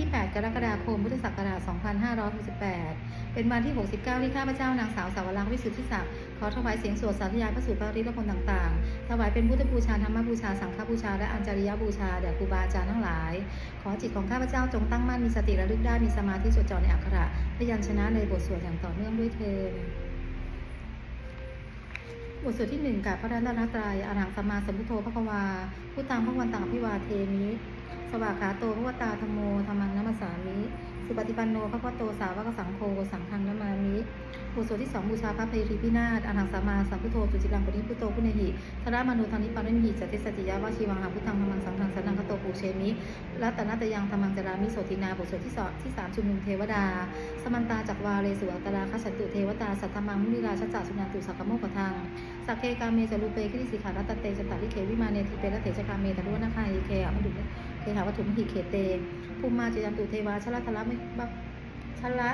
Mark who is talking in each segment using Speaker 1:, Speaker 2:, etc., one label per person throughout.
Speaker 1: ที่ 8 กรกฎาคม พุทธศักราช 2568 เป็นวันที่ 69 ที่ข้าพเจ้านางสาวสาวรักษ์วิสุทธิศักดิ์ขอถวายเสียงสวดสาธยายพระสูตรพระฤทธิ์และผลต่างๆ ถวายเป็นพุทธบูชาธรรมบูชา สังฆบูชา และอัญจริยบูชาแด่ครูบาอาจารย์ทั้งหลาย ขอจิตของข้าพเจ้าจงตั้งมั่นมีสติระลึกได้มีสมาธิจดจ่อในอักขระพยัญชนะในบทสวดอย่างต่อเนื่องด้วยเทอญบทสวดที่หนึ่งกับพระรัตนตรัยอรหังสัมมาสัมพุทโธพระควาพุทธังพระวันตังอภิวาเทมิ สวากขาโตพระวตาธโมธรรม สามิสุปฏิปันโนพระวโตสาวกสังโฆสังฆังนัมามิบทสวที่สองบูชาพระเพรีพินาศอรหังสัมาสัมพุโธสุจิรังปริพุโตพุเนหิธระมนุธานิปาริมิจติสติยาวาชีวังหาพุทธังธรรมังสังฆังสนังคโตปูเชมิรัตนตยังธรรมังจรามิโสตินาบทสวดที่สองที่สามชุมนุมเทวดา สมันตาจักวาเลสุอัตราคฉันตุเทวตาสัทธมังมุนิราชจักสุนันตุสักโมกทังสักเคกาเมจารุเปคิริสิขารัตเตจตาลิเควิมาเนทิเปรเถชคาเมตรุวนาคาอิเคอะมดุ เทหาวัตถุมหิเคเตภูมิมาจยันตุเทวาชละทละมิบักชละ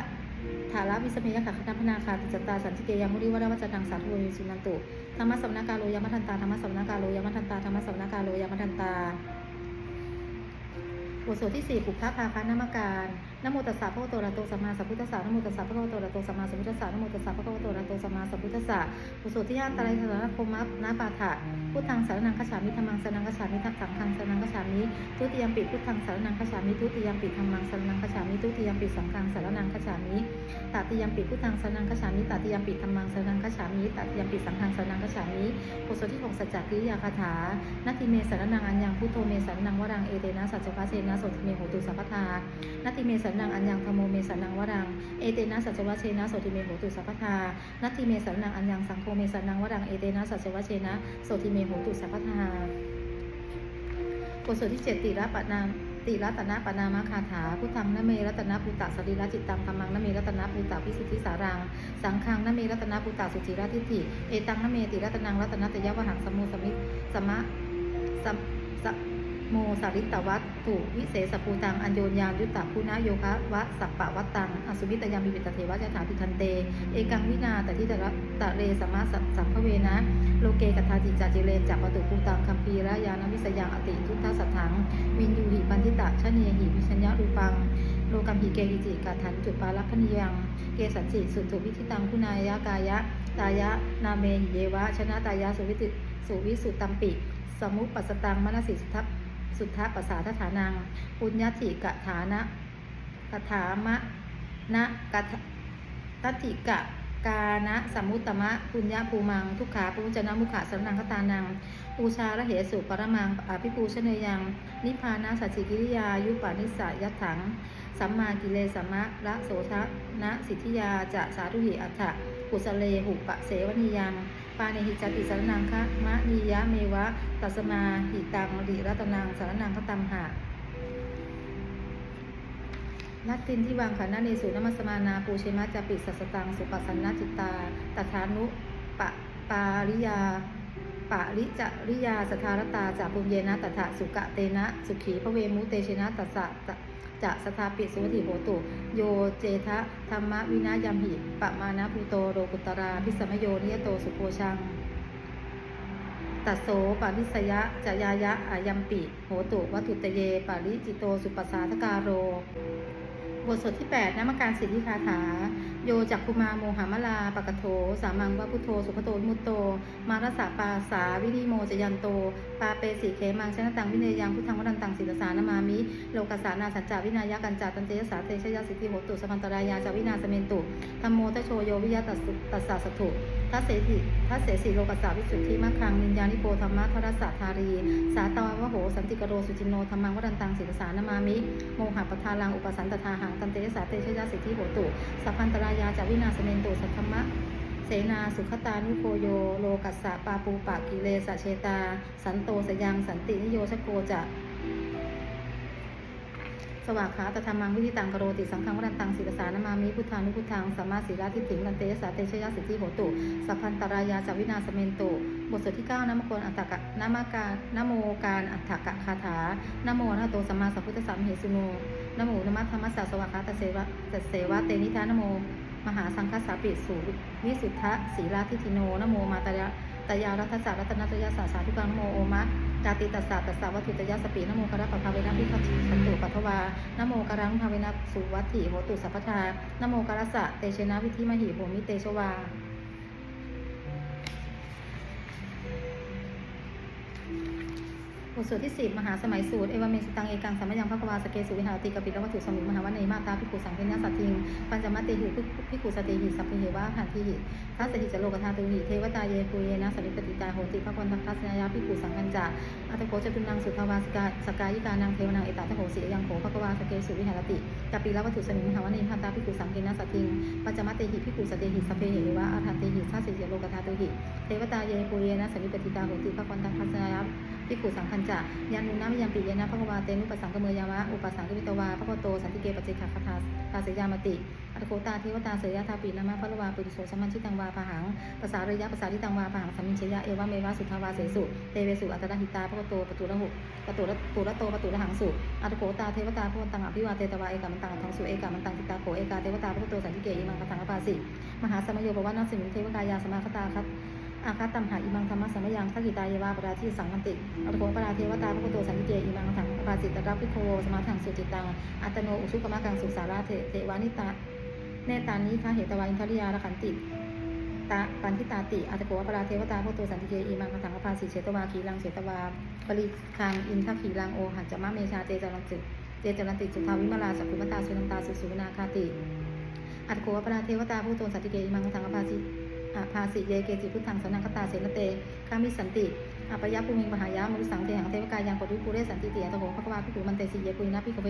Speaker 1: ฐาละวิสเมยขะคณพนาคาติจตาสันติเกยามุริวรวัจจังสาธุเวสุนันตุธรรมะสวนาการโลยามทันตาธรรมะสวนาการโลยามทันตาธรรมะสวนาการโลยามทันตา บทสวดที่สี่ปุพพะพาคะนามการนโมตัสสะพระโตระโตสัมมาสัมพุทธัสสะนโมตัสสะพระโตระโตสัมมาสัมพุทธัสสะนโมตัสสะพระโตระโตสัมมาสัมพุทธัสสะบุสุที่ห้าตรัยสารคมัปนาปาถะพุทธังสารนังคฉามิธรรมังสารนังคฉามิทักขังคังสารนังคฉามิทุติยมปิพุทธังสารนังคฉามิทุติยมปิธรรมังสารนังคฉามิทุติยมปิสังฆังสารนังคฉามิตติยมปิพุทธังสารนังคฉามิตติยมปิธรรมังสารนังคฉามิตติยมปิสังฆังสารนังคฉามิบุสุที่หกสัจจกิริยาคาถานาทิเมสารนังอัญญังพุทโธเมสารนังวรังเอเตนะสัจจวัชเชนะโสติเมโหตุสัพพทานาทิเมสารนังอัญญังธโมเมสารนังวรังเอเตนะสัจจวัชเชนะโสติเมโหตุสัพพทานติเมสันนังอัญญังสังโฆเมสันนังวรัง เอเตนะสัจวะเชนะโสติเมโหตุสัพพทาบทสวดที่เจ็ดติระปะนามติรัตนะปนามคาถา พุทธังนเมรัตนะปุตตะสรีระจิตตังธรรมังนเมรัตนะปุตตะพิสุทธิสารัง สังฆังนเมรัตนะปุตตะสุจิรทิฏฐิ เอตังนเมติรัตนังรัตนะตยวหังสมุสมิสมะสมสม โมสาริตวัตถุวิเศษภูตังอัญโยญญายุตตะพุนะโยคะวะสัปปะวัตตังอสุวิตยามิปิตเทวะยะถาติทันเต เอกังวินาแต่ที่ตระตะเรสมมาสัสัมภเวนะโลเกกัาจิจาจิเรจักปตุภูตังคัมภีระยานวิสยังอติทุตตสัทถัง วินยูหิปันทิตะชะเนียหิวิชัญญารูปังโลกัมหิเกหิจิกัถันจุปาลัพนิยัง เกสันจิสุตุวิธิตังคุณายะกายะตายะนาเมหิเยวะชนะตายะสุวิติสุวิสุตตัมปิ สมุปปัสตังมนสิสทัพ สุทธปัสสาทฐานัง ปุญญติกะฐานะกถามะนะกถตติกะกานะสมมุตตมะปุญญาภูมัง ทุกขาปุจนะมุขะสรนังคตานัง ปูชาระเหสุปรมังอภิปูชเนยัง นิพพานาสัจจิกิริยา ยุปานิสายัตถัง สัมมากิเลสมะระโสทะนะสิทธิยาจะสาธุหิอัฏฐะกุสเลหุปะเสวนิยัง ปาเนหิจติสารนังคะมะนียะเมวะตัสมาหิตังริรัตนังสารนังคตัมหะนัตตินที่วางขันนาเนสุนมัสมานาปูเชมะจปิสัสสตังสุปัสสนจิตตาตถานุปปาริยา ปาริจริยาสทารตาจากปุญเยนะตถะสุกะเตนะ สุขีพระเวมุเตชนะตัสสะจะสทาปิสุวติโหตุ โยเจทะธรรมวินายัมหิปะมานะภูโตโรกุตราพิสมโยนิยโตสุโพชังตัสโสปาริสยะจายายะอายัมปิ โหตุวัตุตเย ปาริจิโต สุปัสสาทการโร บทสวดที่ 8น้ำการสิทธิคาถาโยจักคุมาโมหามลาปะกะโถ สามังวะพุทโธ สุขโตมุตโต มารสาปาสาวิริโมจยันโต ปาเปสีเคมังชนะตังวิเนยังพุทธังวรันตังศิลสานามามิ โลกัสสานาสัจจาวินายะกันจาตันเตยสาเตชยสิทธิโหตุสมันตรายาจาวินาสเมนตุธรรมโมทโชโยวิยะตัสสุตัสสะสถุทัสเสสิทัสเสสิโลกัสสาวิสุทธิมะคังนินยานิโปธรรมะทรัสสะทารี สาตาวะโหสันติกโรสุจินโนธรรมังวรันตังศิลสานามามิ โมหะปทาลังอุปสันตทาหังตันเตสาเตชยสิทธิโหตุสัพพันตรายาจาวินาสเมนตุสัทธมะเสนาสุขตานุโคโย โลกัสสะปาปูปะกิเลสะเชตา สันโตสยังสันตินิโยชโกจะสวากขาตธรรมังวิธิตังกโรติสังฆังวรันตังศิรสานามามิพุทธานุพุทธังสัมมาสีราทิฏฐิกันเตสาเตชยสิทธิโหตุ สัพพันตรายาจาวินาสเมนตุบทสวดที่ 9นามโกนอัตตกะนามการนโมการอัตถกะคาถานโมนะโตสัมมาสัพพุทธสัมเหสุโนนโมนมัตธรรมสสะสวากขาตเสวะตเสวะเตนิทานโม มหาสังฆสาปิสูวิสุทธะศีลาทิทิโนนโมมาตยะตยารัตสารัตนตยาสาสาทุกังนโมโอมะกาติตัสสะตัสสะวัตถุตยะสปีนโมกระปะภาเวนะพิคัชันตุปัทวานโมกรังภาเวนะสุวัตถิโหตุสัพพทานโมกรัสสะเตชนะวิธิมหิโหมิเตชวา ทสวดที่สิบมหาสมัยสูตร เอวเมสตังเอกังสัมมยังพระกวาสเกสุวิหารติกปิลวัตถุสมิมหาวันเนมาตาพิกุสังเทนะสัตทิงปัญจมัตเตหิพิกุสเตหิสัพเพเหวะหันทิหิทัสสหิจโลกธาตุหิเทวตาเยปุเยนะสริปติตาโหติพระพรทัสสนายาพิกุสังคัญจาอัตโกจตุนังสุทวาสกาสกายิกานังเทวนังเอตตะโหสียังโขพระกวาสเกสุวิหารติกปิลวัตถุสมิมหาวันเนมาตาพิกุสังเทนะสัตทิงปัญจมัตเตหิพิกุสเตหิสัพเพเหวะอาหันติหิทัสหิจโลกธาตุหิเทวตาเยปุเยนะสริปติตาโหติพระพรทัสสนายา พิกุสังคัญจะยานุนามิยัมปิเยนะพระกวาเตนุปสังกเมยามะอุปสังกวิตวาพระโกโตสันติเกปเจคาคาทาตาเสยามติอัตโกตาเทวตาเสยทาปีนามาพระวาปุริโสสมัญชิตังวาพหังภาษาระยะภาษาทิตังวาพหังสัมมิเชยะเอวะเมวะสุทาวาเสสุเตเวสุอัตตะหิตาพระโกโตปตุระหุปตุระตุระโตปตุระหังสุอัตโกตาเทวตาพระตังอภิวาเตตวาเอกามันตังทังสุเอกามันตังติตาโขเอกาเทวตาพระโกโตสันติเกอิมังคทังอปาสิมหาสมโยบวานัสสิมิเทวกายาสมาคตาคัต อาคาตัมหาอิมังธรรมะสมยังทักขิตายเวาปราทิสังมันติอัตโกปราเทวตาพระโกโตสันติเจอิมังถังปาสิตรับพิโคสมาถังสุจิตังอัตโนอุชุกมะกังสุสาราเทเทวานิตาเนตานิคาเหตวาอินทริยาระขันติตาปันทิตาติอัตโกปราเทวตาพระโกโตสันติเจอิมังถังปาสิเชตวาคีลังเชตวาปริคังอินทักขีลังโอหัจจมะเมชาเตจารันติเตจรันติสุทาวิมลาสัพพุมตาสุนันตาสุสุวินาคาติอัตโกปราเทวตาผู้โตสันติเกอิมังถังปาสิ อาภาสิเยเกจิพุทธังสนังคตาเสนเตคามิสันติอปยะภูมิมหายะมุสังเทหังเทวกายังปทุภูเรสันติเตียตโหภควาพิกุมันเตสิเยปุยนะพิกเว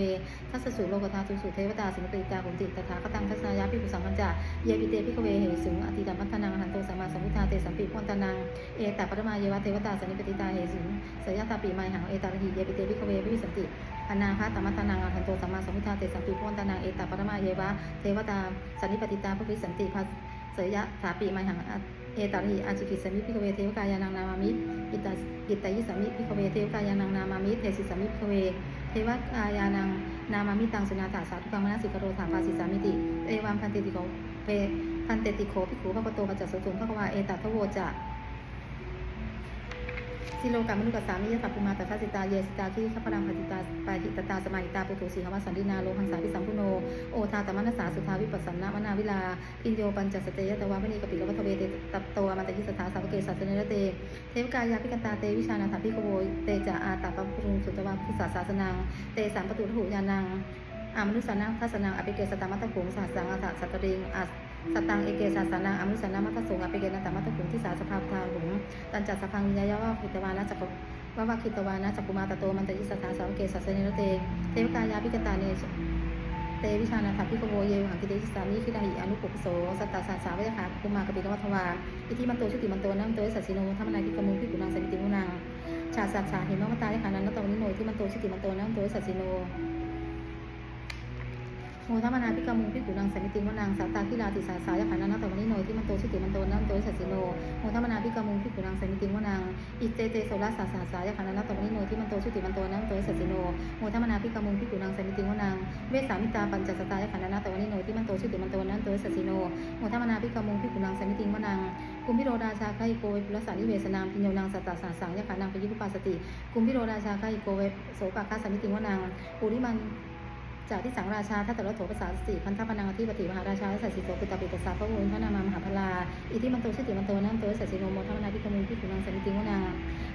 Speaker 1: ทัสสุโลกธาตุสุเทวตาสิงปริกาหุนติตถาคตังทัศนายะพิกุสังคัญจาเยปิเตพิกเวเหสุงอติตัมพัฒนังหันโตสัมมาสัมพุทธาเตสัมปิพุทธนังเอตปรมาเยวะเทวตาสนิปติตาเหสุงสยตาปีไมหังเอตาหิเยปิเตพิกเวพิสันติอนาคาตมัตนังหันโตสัมมาสัมพุทธาเตสัมปิพุทธนังเอตปรมาเยวะเทวตาสนิปติตาภวิสันติภัส เสยะถาปีมาหังเอตาริอาจิกิสมิพิกเวเทวกายานังนามามิอิตาอิตายิสมิพิกเวเทวกายานังนามามิเทสิสมิพิกเวเทวกายานังนามามิตังสุนาถาสาธุกรรมนาสิกโรถาปาสิสามิติเอวัมพันเตติโกเปพันเตติโคพิคุพระโตปัจจสุสุงพระกวาเอตัทโวจะ สิโลกามนุกัสสามิยสัพพุมาตัสสะสิตาเยสิตาคิขัพพลังปฏิตาปาหิตตาสมาหิตาปุถุสีหวสันตินาโลหังสาพิสัมพุโนโอทาตมนัสสาสุทาวิปัสสนามนาวิลาอินโยปัญจสเตยตวามณีกปิลวัตเวเตตัตโตมันตยิสถาสาวเกสัสเนรเตเทวกายาพิกตาเตวิชานาถาพิโกโวยเตจาอาตาปะพุรุงสุตวาพุทธศาสนังเตสามปตุหุญานังอามนุสานังทัสนังอภิเกสตามัตตะขุงสาสังอัตสัตตริงอั สตังเอเกสาสานังอามนุสานังมัตตสงอภิเกนัตตมัตตะขุงที่สาสภาพทาหุงตันจัสสพังวิญญายาวะพิตวานะจักรวะวะคิตวานะจักกุมาตโตมันตยิสถาสาวเกสัสเนรเตเทวกายาพิกตาเนเตวิชานาถพิโกโวเยหังกิเตชิสามิคิดาหิอนุปปโสสัตตาสาสาวิยาคาคุมากบิลวัทวาอิทิมันโตชุติมันโตนัมโตสัสสิโนธรรมนาคิกมุงพิกุนังสมิติมุนังชาสัสสาเหมมตายขานันนตวนิโนที่มันโตชุติมันโตนัมโตสัสสิโน มธรรมนาพิกามุงพิกุนังสมิติมนังสัตตาคิลาติสาสายขานันนตวนิโนที่มันโตชุติมันโตนัมโตสัสิโนโมธรรมนาพิกามุงพิกุนังสมิติมนังอิเจเจโสรัสสาสาสายขานันนตวนิโนที่มันโตชุติมันโตนัมโตสัสิโนโมธรรมนาพิกามุงพิกุนังสมิติมนังเวสามิตาปัญจสตายขันธนาตวนิโนที่มันโตชื่อติมันโตนั้นโตสัสิโนโมทมนาพิกามุงพิกุนังสมิติงวนังกุมพิโรดาชาคายโกเวปุรสานิเวสนามพิญโยนังสัตตาสาสังยะขานังปยิพุปาสติกุมพิโรดาชาคายโกเวโสปาคาสมิติงวนังปุริมัน จากที่สังราชาทัตตรโถภาษาสีพันธปนังอธิปติมหาราชาสัตสิโตกุตปิตสาพระวุญพระนามามหาพลาอิทิมันโตชิติมันโตนั่นโตสัตสิโนโมทมนาพิกมุนพิกุนังสันติวนัง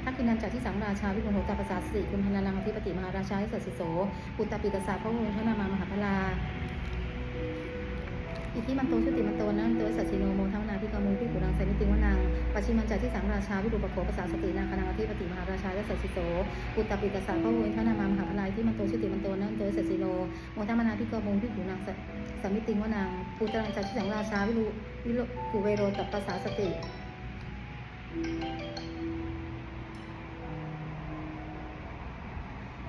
Speaker 1: ทักขินันจากที่สังราชาวิปุณโหตาภาษาสีคุณพนานังอธิปติมหาราชาสัตสิโสปุตตปิตสาพระวงศ์พระนามามหาพลา อิทธิมันโตชุติมันโตนั้นโตสัชิโนโมทัมนาพิกามุพิกุนังไสนิติวนังปัชิมันจัที่สังราชาวิรุปโขภาษาสตินางคณังอธิปติมหาราชาและสัชิโสปุตตปิตสาพระวงศ์พระนามามหาพลายที่มันโตชุติมันโตนั้นโตสัชิโนโมทัมนาพิกามุพิกุนังสมิติวนังปุตตรังจัที่สังราชาวิรุวิรุกุเวโรตัปปสาสติ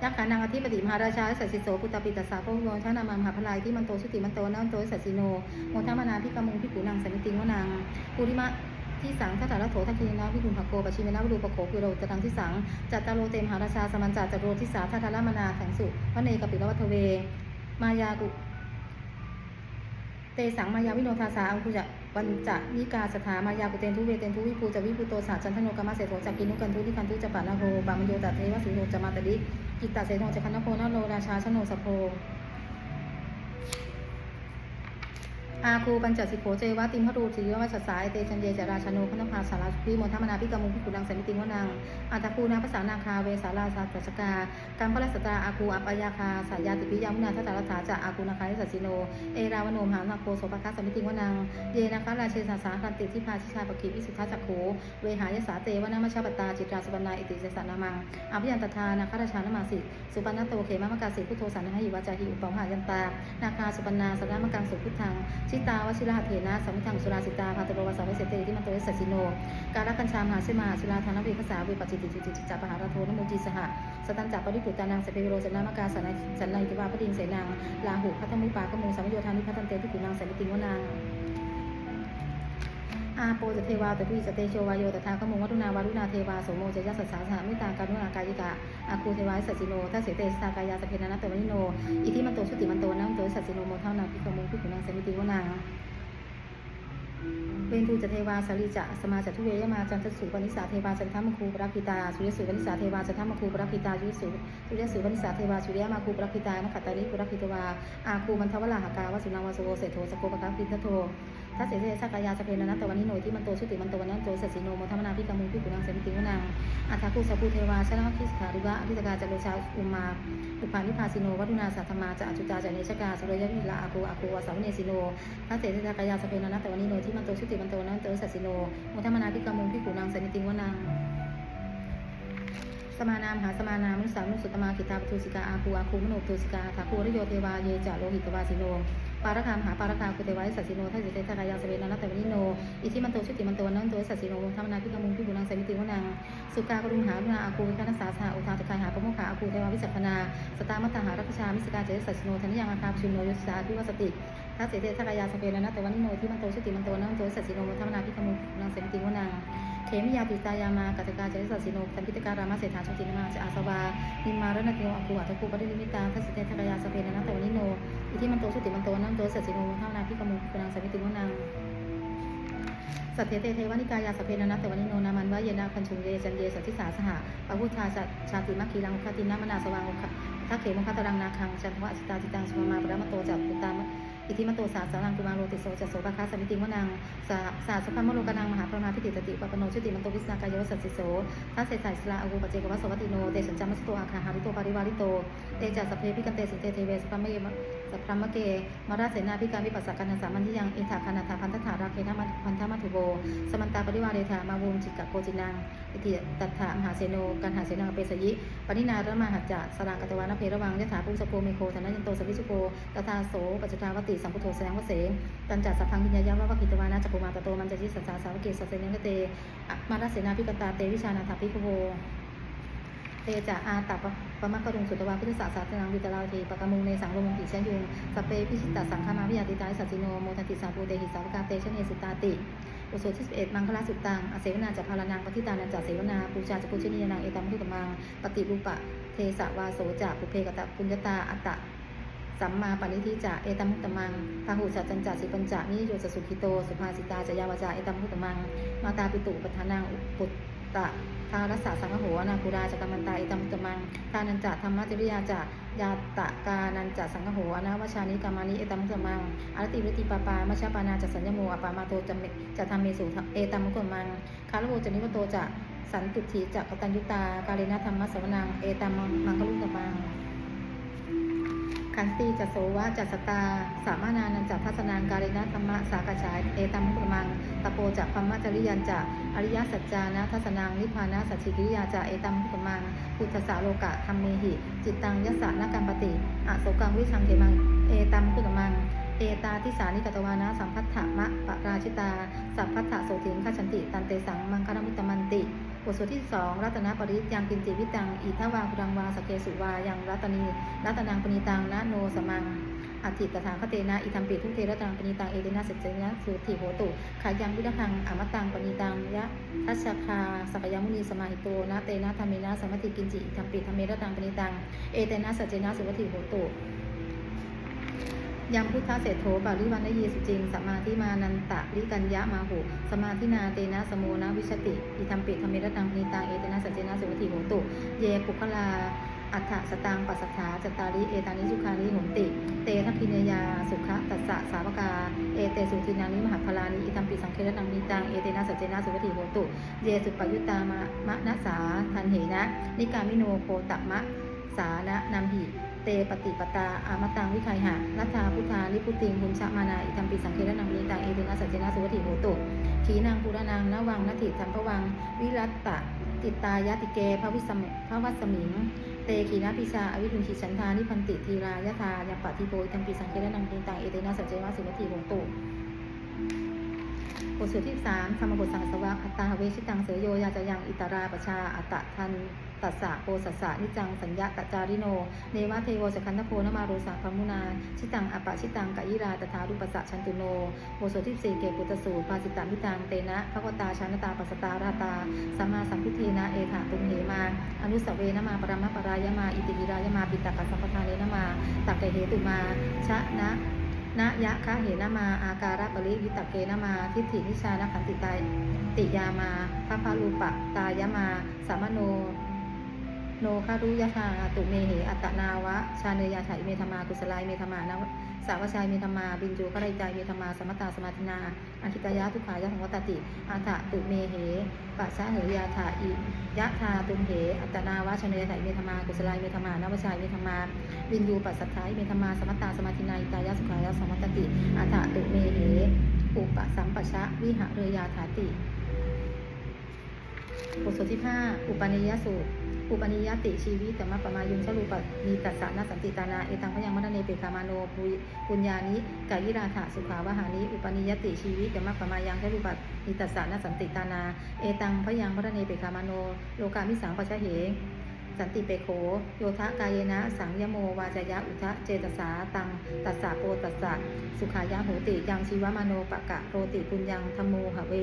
Speaker 1: ยักขานังอธิปติมหาราชาสัสสิโสปุตตปิตสสาพระวงชนามามหาพลายที่มันโตชุติมันโตนันโตสัสสิโนโมทัมมนาพิกามุงพิกุนังสมิติงวนังปุริมะที่สังทัตตาลโถทักขินาพิคุณภโกปชิเมนาวุปโขคือโรจตังที่สังจัตตาโรเตมหาราชาสมันจัตจโรทิสาทัตตาลมนาแข็งสุพระเนกปิลวัทเว มายากุเตสังมายาวิโนทาสาอังคุจะ ปัญจนิกาสถามายากุเตนทุเวเตนทุวิภูจะวิภูโตสาจันทโนกรรมเสโถจักกินุกันทุทิคันทุจปะนาโหปามโยตัดเทวสุโนจะมาตดิกิตตาเสโนจะคันโพนาโลราชาชโนสโพ อาคูปัญจสิโขเจวะติมพรูจิยวัชสายเตชันเยจาราชโนพันธภาสาราชุพิโมทมนาพิกามุพิกุลังสมิติวนังอัตตคูนาภาษานาคาเวสาราสาจักากัมพลสตราอาคูอัปปยาคาสายาติปิยามุนาทัตตารัฐาจะอาคูนาคาสัสสิโนเอราวโนมหานาโคโสภคัสสมิติงวนังเยนะคะราเชสาสาคันติทิพาชิชาปกิวิสุทธาจักโขเวหายสาเตวนามชาปตาจิตราสุวรรณาอิติเจสานามังอภิยันตทานาคราชานมาสิสุปันนโตเขมามกาสิพุทโธสันนหิวาจาหิอุปมหายันตานาคาสุปันนาสนามกังสุพุทธังชิตาวชิราเถนะสมิทังสุราสิตาพาตโรวสาวเสเตที่มันตัวสสสิโน การักัญชามหาเสมาชิลาธานวิภาษาวิปัจจิติจิจิจาปหารโทนโมจีสหสตันจัปริปุตตานังสเปวิโรสนามกาสันสันไลติวาพดินเสนางลาหุพัทมุปากมงสัมโยธานิพัทันเตพิกุนังสันติงวนาง อาโปจะเทวาตปิจะเตโชวายโยตถาคโมวัตุนาวารุณาเทวาโสโมจะยัสสาสหมิตาการุณากายิกาอาคูเทวาสัจิโนทัสเสเตสตากายาสเพนานัตตวนิโนอิทิมันโตชุติมันโตนัมโตสัจิโนโมเท่านาพิกโมพิกุนังสมิติวนาเวนทูจะเทวาสารีจะสมาจัตุเวยมาจันทสุปนิสาเทวาจันทมคูปรักขิตาสุริยสุปนิสาเทวาจันทมคูปรักขิตาสุริยสุสุริยสุปนิสาเทวาสุริยมาคูปรักขิตานขัตตานิปรักขิตวาอาคูมันทวลาหากาวสุนังวาสโวเสโทสโกปะกัปิทโท ทัสเสเสสักกายาสเพนนัตตวันนิโนที่มันโตชุติมันโตวันนันโตสัสสิโนโมทัมนาพิกามุพิกุนังเสมิติวนังอัฏฐคูสภูเทวาชนะคิสขาริวะอภิตกาจโรชาอุมาอุปานิพาสิโนวัตุนาสัทธมาจะอจุตาจะเนชกาสุรยวิลาอาคูอาคูวาสาวเนสิโนพระเสด็จกายาสเปนานัตตวันนิโนที่มันโตชุติมันโตนันโตสัสสิโนมุทมนาพิกามุพิกุนังสนิติวนังสมานามหาสมานามนุสานุสุตมาคิตาปทุสิกาอาคูอาคูมโนตุสิกาทาคูริโยเทวาเยจาโลหิตวาสิโน ปารคามหาปารคามคุเทวาสัสสิโนทัสสิเตทากายาสเปนานัตตวันนิโน อิทิมันโตชุติมันโตนันโตสัสสิโนมุทมนาพิกมุงพิกุนังสนิติวนังสุกากรุณหารุณาอาคูวิคานัสาสหอุทาตกายหาปโมขาอาคูเทวาวิจักนา สตามัตตาหารักชามิสกาเจสัสสิโนธนิยังอาคาชุนโนยุสสาพิวสติทัสเสเตทักายาสเปนนะแต่วันนิโนที่มันโตชุติมันโตนันโตสัสสิโนมุทมนาพิกมุนางเสมติวนัง เขมิยาปิตายามากัตกาเจสัสสิโนสัมพิตการามาเศรษฐาชตินมาจะอาสวานิมารณติโนอกุอัตคูปริลิมิตาทัสเสเตทกายาสเปนนะแต่วันนิโนอิที่มันโตชุติมันโตนันโตสัสสิโนมุทมนาพิกมุนางเสมิติวนังสัตเทเตเทวานิกายาสเพนนะแต่วันนิโนนามันวะเยนาคันชุงเยจันเยสัตติสาสหะปะพุทธาสัตชาติมัคคีรังคตินามนาสวังทักเขมังคตรังนาคังจันทวะสิตาจิตังสุมาปรมโตจักปุตตาม อิทิมโตสาสารังกุมาโรติโสจัสโสปะคะสมิติวนังสาสาสพัมมโลกนังมหาพรหมาพิติตติปปโนชุติมันโตวิสนากายวัสสิโสทัสเสสายสลาอโกปเจกวัสวัติโนเตสัญจามัสโตอาคาหาริโตปาริวาริโตเตจัสเพพิกันเตสิเตเทเวสปัมเม สัพพมะเกมาราเสนาพิการวิปัสสกันสามันทิยังเอถาคานาถาพันธถาราเคนะมัพันธมัทุโบ สมันตาปริวาเรธามาวุมจิกกะโกจินังอิติตัตถามหาเสโนกันหาเสนังเปสยิปณินาระมาหัจจะสรางกตวานะเพระวังยถาปุสโกเมโคธนยันโตสวิสุโกตถาโสปัจจทาวติสัมพุทโธแสดงวเสตันจัดสัพพังพิญญายาวะวะกิตวานะจักกุมาตโตมันจะจิสัสสาสาวเกสเสนเตอมาราเสนาพิกตาเตวิชานาถาพิคุโว เตจะอาตัปปะมะกรุงสุตวาพุทธศาสนาวิตราเทปะกมุงในสังโลมงติเชนยุงสเปพิชิตตสังฆามาวิยาติตายสัจจิโนโมทันติสาภูเตหิสาวกาเตชเนสิตาติอุโสที่11มังคลาสุตังอเสวนาจะพารานังปฏิตานันจะเสวนาปูชาจะปุชนียนังเอตัมพุตมังปฏิรูปะเทสวาโสจะปุเพกตะปุญญตาอัตตะสัมมาปณิทิจะเอตัมมุตตมังพาหุสัจจันจะสิปัญจะนิโยจะสุขิโต สุภาสิตาจะยาวาจาเอตัมมุตตมัง มาตาปิตุปัฏฐานังอุปตตะ ทารัสสะสังฆโหนาคูราจกรรมันตาเอตัมตมังทานันจะธรรมจริยาจะยาตะกานันจะสังโหอนาวชานิกามานิเอตัมตมังอรติวิติปาปามชาปานาจะสัญญโมอปามาโตจะเมจะทำเมสุเอตัมกุตมังคารโวจะนิวโตจะสันตุถีจักตัญยุตา กาเลนะธรรมะสวนัง เอตัมมังคลุตมัง ขันติจะโสวะจัสตา สามนานันจะทัศนางการินะธรรมะสากฉายเอตัมมุตมังตะโปจะพัมมะจริยันจะอริยสัจจานะทัศนางนิพพานะสัจฉิกิริยาจะเอตัมมุตมังพุทธสาโลกะธรรมเมหิ จิตตังยัสสะนกัมปติอโศกังวิชังเทมังเอตัมมุตมังเอตาทิสานิกตวานะสัมพัทธะมะปะราชิตา สัพพัทธะโสถิงขชันติ ตันเตสังมังคารมุตตมันติ ทสวดที่สองรัตนปริตยังกินจิวิตัง อิทวาคุรังวาสเกสุวายังรัตนี รัตนังปณิตังนะโนสมังอัติตถาคเตนะอิทัมปิทุเทรัตนังปณิตังเอเดนะเสจนะสุติโหตุขายังวิรหังอมตังปณิตังยะทัชคาสักยมุนีสมาหิโตนะเตนะธรรมนะสมติกินจิอิทัมปิธรรมิรัตนังปณิตังเอเตนะสัจเจนะสุวัติโหตุ ยำพุทธเศรษโธปาริวันนยีสุจริงสมมาธิมานันตะริกัญญะมาหุสมาธินาเตนะสโมนะวิชติ อิทัมปิธรรมิรตังนิตังเอเตนะสัจเจนะสุวติโหตุ เยปุคลาอัฏฐสตังปัสสถาจตาริเอตานิสุขานิโหนติ เตทัพพินยาสุขะตัสสะสาวกา เอเตสุทินานิมหาพลานิอิทัมปิสังเครนังนิตังเอเตนะสัจเจนะสุวัติโหตุ เยสุปยุตตามะมะนะสาทันเหนะ นิกามิโนโคตมะสานะนำหิ เตปฏิปตาอามตังวิคัยหะรัตถาพุทธาลิพุติงบุญชะมานาอิทัมปิสังเครนังนิตังเอเตนะสัจเจนะสุวัติโหตุขีนางปุรนังนวังนติธรรมพวัง วิรัตตะติตายติเกพระวิสมพระวัสมิง เตขีนาปิชาอวิรุณขีฉันทานิพันติทีรายะทายาปะทิโปอิตัมปิสังเครนังกินตังเอเตนะสัจเจวะสุวัติโหตุบทสวดที่สามธรรมบทสังสวะอัตตาเวชิตังเสยโยยาจะยังอิตาราประชาอัตตะทัน ตัสสะโปสัสสะนิจังสัญญาตจาริโน เนวะเทโวสคันธโพนมาโรสาพมุนา ชิตังอปะชิตังกะยิราตถารุปสสะชันตุโนบทสวดที่สี่เกปุตสูตรปาสิตามิตังเตนะพระวตาชานตาปัสตาราตาสัมมาสัมพุทเทนะเอถาตุมเหมา อนุสเวนะมาปรมปรายมา อิติกิรายมาปิตกัสสัมปทานเนนะมาตักเกเหตุมาชะนะนะยะคะเหนะมา อาการะปริวิตเกนะมา ทิฏฐินิชานะขันติตายติยามาพระพารูปะตายมาสามโน โนคารุยะธาตุเมเหอัตนาวะ ชาเนยาไถเมธมากุสลายเมธมานะสาวชายเมธมา บินจูกไรใจเมธมา สมตาสมาธินาอันทิตายะทุกขายะของวัตติอาถะตุเมเหปัสสะเหยาถาอิยะธาตุมเห อัตนาวะชาเนยาไถเมธมากุสลายเมธมานวชายเมธมา บินยูปัสสัทธายเมธมาสมตาสมาธินาอิตายะสุขายะสมวัตติอาถะตุเมเหอุปสัมปชะวิหะเรยาถาติบทสวดที่ห้าอุปนิยสูตร อุปนิยติชีวิตแต่มาปมายุงสรูปมีตัสสะนาสันติตานาเอตังพยังมรณเนเปกามาโนปุยปุญญานิกายิราถาสุขาวหานิอุปนิยติชีวิตแต่มาปมายังสรูปมีตัสสะนาสันติตานาเอตังพยังมรณเนเปกามาโนโลกามิสังปัจฉเหงสันติเปโข โยทะกายนะ สังยโม วาจยะ อุทะ เจตสา ตัง ตัสสะโปตัสสะ สุขายะโหติ ยังชีวมโนปะกะ โรติปุญญังธรรมโมหะเว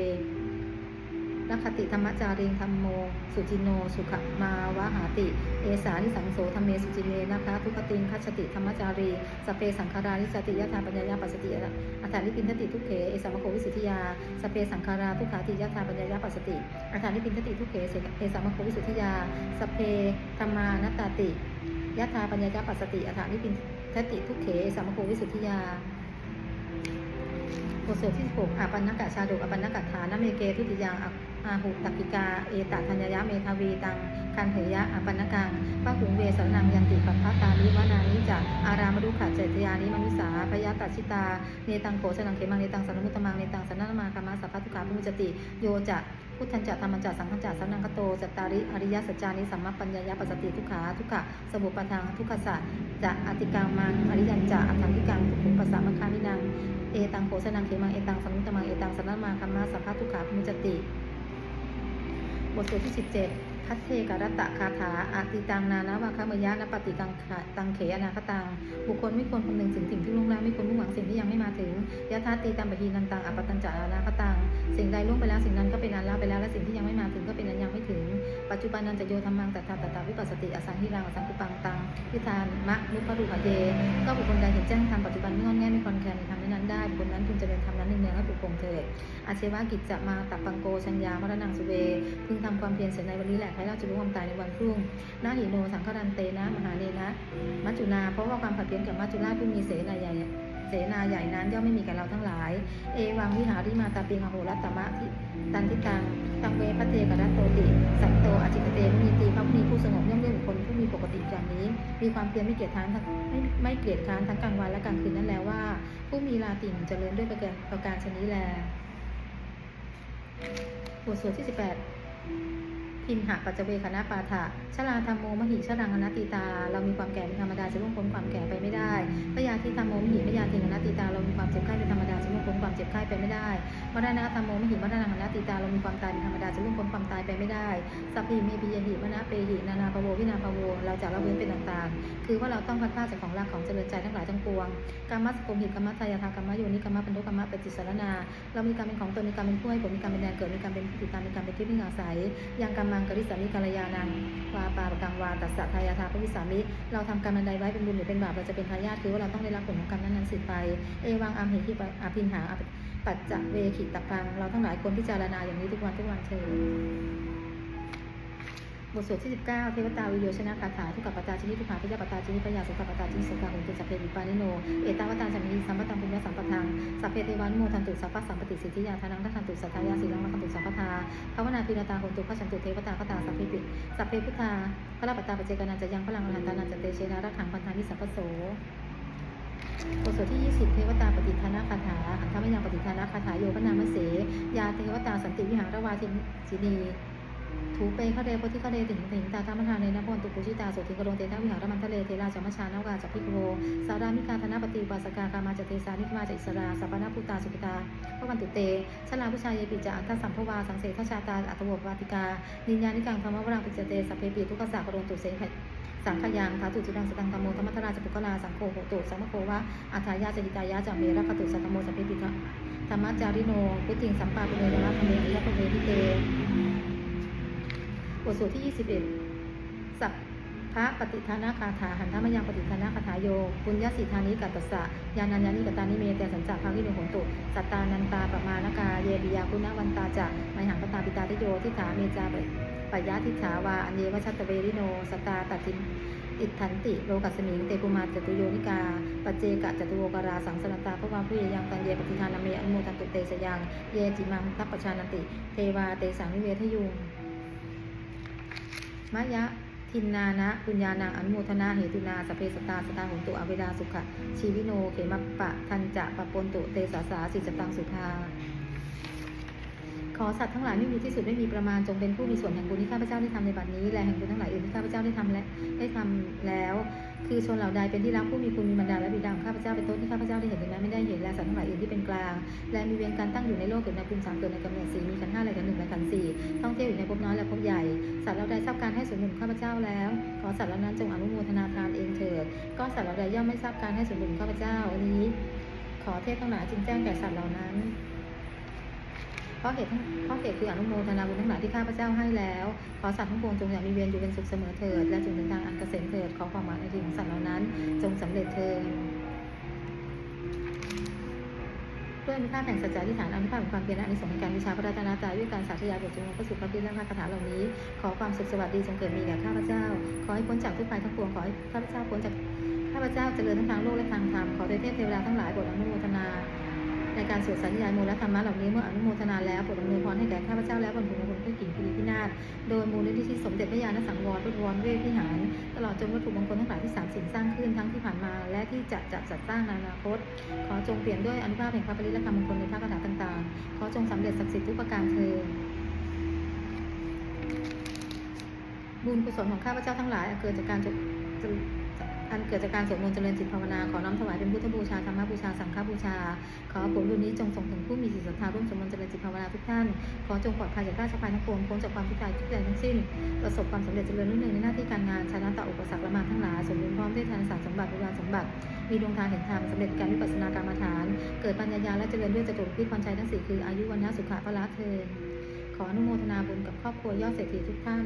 Speaker 1: นักขติธรรมจาริงธรรมโม สุจิโน สุขมาวะหาติ เอสานิสังโสธรรมเมสุจิเนนะคะ ทุกติงคัจติธรรมจารี สเพสังขารานิสติยะธาปัญญายาปัสสติอัฏฐานิปินทติทุกเข เอสามโควิสุทธิยา สเพสังขาราทุกขาติยะธาปัญญายาปัสสติอัฏฐานิปินทติทุกเข เอสามโควิสุทธิยา สเพธรรมานตติยะธาปัญญายาปัสสติอัฏฐานิปินทติทุกเข เอสามโควิสุทธิยา บทสวดที่16อปันนกะชาดกอปันนกะฐานเมเกทุติยางอาหุตักิกา เอตทัญญยะเมทาวีตังคันเหยะอปันนกังปะหุงเวสรนังยันติปัปพตานิวานานิจะอารามรุขะเจตยานิมนุสาพยาตัชิตา เนตังโขสนังเขมังเนตังสันมุตมังเนตังสันนมาคามาสัพพะทุกขาพุมุจติโยจะพุทธัญจะธรรมัญจะสังฆจะสันนังคโตจัตตาริอริยสัจจานิสัมมาปัญญายาปัสติทุกขาทุกขะสมุปปทังทุกขสะจะอติกังมังอริยัญจะอัตถังทิกังทุกขุปัสสะมังคามินัง เอตังโขสนังเขมังเอตังสัมมุตมังเอตังสันนมาคัมมาสัพพะทุกขาพุจติ บทสวดที่17พัทเทกรัตตะคาถาอาติตังนานาวาคามยะนปฏิกังตังเขอนาคตัง บุคคลไม่ควรคำนึงถึงสิ่งที่ล่วงแล้วไม่ควรมุ่งหวังสิ่งที่ยังไม่มาถึงยะทัตติตัมปะฮีนันตังอปตัญจะอนาคตัง สิ่งใดล่วงไปแล้วสิ่งนั้นก็เป็นอันแล้วไปแล้วและสิ่งที่ยังไม่มาถึงก็เป็นอันยังไม่ถึง ปัจจุบันนันจะโยธรรมังตัตถาตัตาวิปัสสติอสังหิรังอสังคุปังตังพิธานมะนุปรุปะเย ก็บุคคลใดเห็นแจ้งธรรมปัจจุบันไม่งอนแง่ไม่คอนแคลนในธรรมนั้นได้บุคคลนั้นพึงเจริญธรรมนั้นเนืองๆให้ปุกปลงเถิดอาเชวะกิจจะมาตับปังโกชัญญามรณังสุเว พึงทำความเพียรเสียในวันนี้แหละใครเราจะรู้ความตายในวันพรุ่งนาหิโนสังฆรันเตนะมหาเนนะมัจจุนาเพราะว่าความผัดเพี้ยนกับมัจจุราชผู้มีเสนาใหญ่ นาใหญ่นั้นย่อมไม่มีกับเราทั้งหลาย เอวังวิหาริมาตาปิงอโหรัตมะทิตันทิตังตังเวพระเทกรัตโตติ สัตโตอจิตเตมีตีพระผู้มีผู้สงบย่อมเรียกบุคคลผู้มีปกติอย่างนี้ มีความเพียรไม่เกียจค้านไม่ไม่เกียจค้านทั้งกลางวันและกลางคืนนั่นและว่า ผู้มีราตรีเจริญด้วยประการประการชนี้แลบทสวดที่18 พิมหะปัจเจเวคณะปาฐะชลาธรรมโมมหิชรังอนัตติตา เรามีความแก่เป็นธรรมดาจะล่วงพ้นความแก่ไปไม่ได้พยาธิธรรมโมมหิพยาธิอนัตติตา เรามีความเจ็บไข้เป็นธรรมดาจะล่วงพ้นความเจ็บไข้ไปไม่ได้มรณะธรรมโมมหิมรณะหันติตา เรามีความตายเป็นธรรมดาจะล่วงพ้นความตายไปไม่ได้สัพพิเมปิยหิมนะเปหินานาภโววินาภโว เราจะละเว้นเป็นต่างๆ คือว่าเราต้องพัดพลาดจากของรักของเจริญใจทั้งหลายทั้งปวงกรรมสกมหิกรรมทายาทากรรมโยนิกรรมปันทุกรรมปฏิสารนา เรามีกรรมเป็นของตนมีกรรมเป็นผู้ให้ผลมีกรรมเป็นแดนเกิดมีกรรมเป็นผู้ติดตามมีกรรมเป็นที่พึ่งอาศัยยังกรรมงกริสามิกาลยานังวาปาปกังวาตัสสะทายาทาปวิสามิเราทำกรรมอันใดไว้เป็นบุญหรือเป็นบาปเราจะเป็นทายาทคือว่าเราต้องได้รับผลของกรรมนั้นๆสืบไป เอวังอัมเหหิปะอาพินหาอภิปัจจเวขิตตังเราทั้งหลายควรพิจารณาอย่างนี้ทุกวันทุกวันเถิด บทสวดที่ 19 เทวตาวิโยชนะคาถาทุกขปตาชินิทุกขาพยาปตาชินิพยาสุขปตาชินิสุขาหุนตุสัพเพวิปานิโน เอตาวตาจามิสัมปตังปุญญาสัมปทัง สัพเพเทวานุโมทันตุสัพพะสัมปติสิทธิยาทานังทันตุสัทธายาสีลังลังตุสัมปทาภาวนาพินาตาหุนตุพระชันตุเทวตาคตาสัพเพปิสัพเพพุทธาพระปตาปเจกนันจะยังพลังอรหันตานันจะเตเชนะรักขังพันธานิสัพพโสบทสวดที่ 20 เทวตาปฏิทานาคาถาหันธรรมยังปฏิทานาคาถาโยพนามเส ยาเทวตาสันติวิหารวาทิสินี ถูเปคะเดโพธิคะเดติหิงติหิงตาธรรมทานเนนะพนตุปุชิตาโสติกโรนเตนะวิหารมันทะเลเทราจามชานาวาจักพิโกสารามิกาธนปฏิวาสกากามาจเตสานิมาจอิสราสัปนาพุตาสุกิตาพระวันตุเตชลาพุชายเยปิจาอันทสัมภวาสังเสทชาตาอัตวปวาติกานิญญานิกังธรรมวรังปิจเตสัพเพปีทุกขสากโรนตุเสหสังขยังทาตุจิตังสตังธรรมโมธรรมทราจปุกลาสังโฆโหตุสัมมโควะอัฏายาจหิตายาจามเมระคตุสัตตโมสัพเพปิธรรมจาริโนพุทธิงสัมปาปุเรนะธรรมเมอริยปเวทิเต บทสวดที่ 21 สัพพระปฏิทานาคาถาหันธรรมยังปฏิทานาคาถาโยปุญญสิทธานิกัตตสะยานัญญานิกตานิเมเตสัญจาภาวิโนโหนตุสัตตานันตาประมานกาเยปิยาคุณวันตาจะไมหังปตาปิตาทิโยทิฏฐาเมจาปยาทิฏฐาวาอันเยวชัตตเวริโนสตตาตัดทินอิทธันติโลกัสมิงเตปุมาจตุโยนิกาปเจกะจตุโวการาสังสนตาพระวาผู้เยยังตันเยปฏิทานาเมอนุโมทันตุเตสยัง เยจิมังทัปปชานันติ เทวาเตสังนิเวทยุง มะยะทินนานะปุญญานาอนุโมทนาเหตุนาสเพสตาสตาหงตุอเวดาสุขะชีวิโนเขมปะทันจะปะปนตุเตสาสาสิจตังสุภาขอสัตว์ทั้งหลายไม่มีที่สุดไม่มีประมาณจงเป็นผู้มีส่วนแห่งบุญที่ข้าพเจ้าได้ทำในบัดนี้และแห่งบุญทั้งหลายอื่นที่ข้าพเจ้าได้ทำและได้ทำแล้ว คือชนเหล่าใดเป็นที่รักผู้มีคุณมีบรรดาและบิดาของข้าพเจ้าเป็นต้นที่ข้าพเจ้าได้เห็นหรือแม้ไม่ได้เห็นและสัตว์ทั้งหลายอื่นที่เป็นกลาง และมีเวียนการตั้งอยู่ในโลกเกิดในภูมิสามเกิดในกำเนิดสี่มีขันห้าและกันหนึ่งและกันสี่ท่องเที่ยวอยู่ในภพน้อยและภพใหญ่ สัตว์เราใดทราบการให้ส่วนบุญข้าพเจ้าแล้ว ขอสัตว์เหล่านั้นจงอนุโมทนาทานเองเถิด ก็สัตว์เราใดย่อมไม่ทราบการให้ส่วนบุญข้าพเจ้าอันนี้ ขอเทพทั้งหลายจึงแจ้งแก่สัตว์เหล่านั้น ราะเหตุทั้งเพราะเหตุคืออนุโมทนาบุญทั้งหลายที่ข้าพเจ้าให้แล้ว ขอสัตว์ทั้งปวงจงอย่ามีเวียนอยู่เป็นสุขเสมอเถิด และจงถึงทางอันเกษมเถิด ขอความหมายในทีของสัตว์เหล่านั้น จงสำเร็จเถิดด้วยอนุภาพแห่งสัจจะที่ฐานอนุภาพแห่งความเพียรและอนิสงส์การวิชาพระรัตนตรัยด้วยการสาธยายบทจงพระสุภาพพิและคาถาเหล่านี้ ขอความสุขสวัสดีจงเกิดมีแก่ข้าพเจ้า ขอให้พ้นจากทุกภัยทั้งปวง ขอให้ข้าพเจ้าพ้นจากข้าพเจ้าเจริญทั้งทางโลกและทางธรรม ขอเทพเทวดาทั้งหลายโปรดอนุโมทนา ในการสวดสัญญาณมูลและธรรมะเหล่านี้เมื่ออนุโมทนาแล้วโปรดอำนวยพรให้แก่ข้าพเจ้าและบรรพบุรุษผู้กิ่งพิริพินาศโดยมูลนิธิสมเด็จพระญาณสังวรพุทธวรเวทพิหาร ตลอดจนวัตถุมงคลทั้งหลายที่สามสิ่งสร้างขึ้นทั้งที่ผ่านมา และที่จะจะจัดสร้างในอนาคต ขอจงเปลี่ยนด้วยอนุภาพแห่งพระปริและคำมงคลในพระคาถาต่างๆ ขอจงสำเร็จศักดิ์สิทธิ์ทุกประการเถิดบุญกุศลของข้าพเจ้าทั้งหลายเกิดจากการจจ อันเกิดจากการสวดมนต์เจริญจิตภาวนา ขอน้อมถวายเป็นพุทธบูชาธรรมบูชา สังฆบูชา ขอผลบุญนี้จงส่งถึงผู้มีจิตศรัทธาร่วมสวดมนต์เจริญจิตภาวนาทุกท่าน ขอจงปลอดภัยจากราชภัยทั้งปวงพ้นจากความทุกข์ใจทุกอย่างทั้งสิ้น ประสบความสำเร็จเจริญรุ่งเรืองในหน้าที่การงาน ชนะต่ออุปสรรคและมาทั้งหลายสมบูรณ์พร้อมด้วยทานสารสมบัติวิญญาสมบัติ มีดวงทางเห็นธรรมสำเร็จการวิปัสสนากรรมฐาน เกิดปัญญายาและเจริญด้วยจตุรพิพรชัยทั้งสี่คืออายุวันนะสุขะพระละเทินขออนุโมทนาบุญกับครอบครัวยอดเศรษฐีทุกท่าน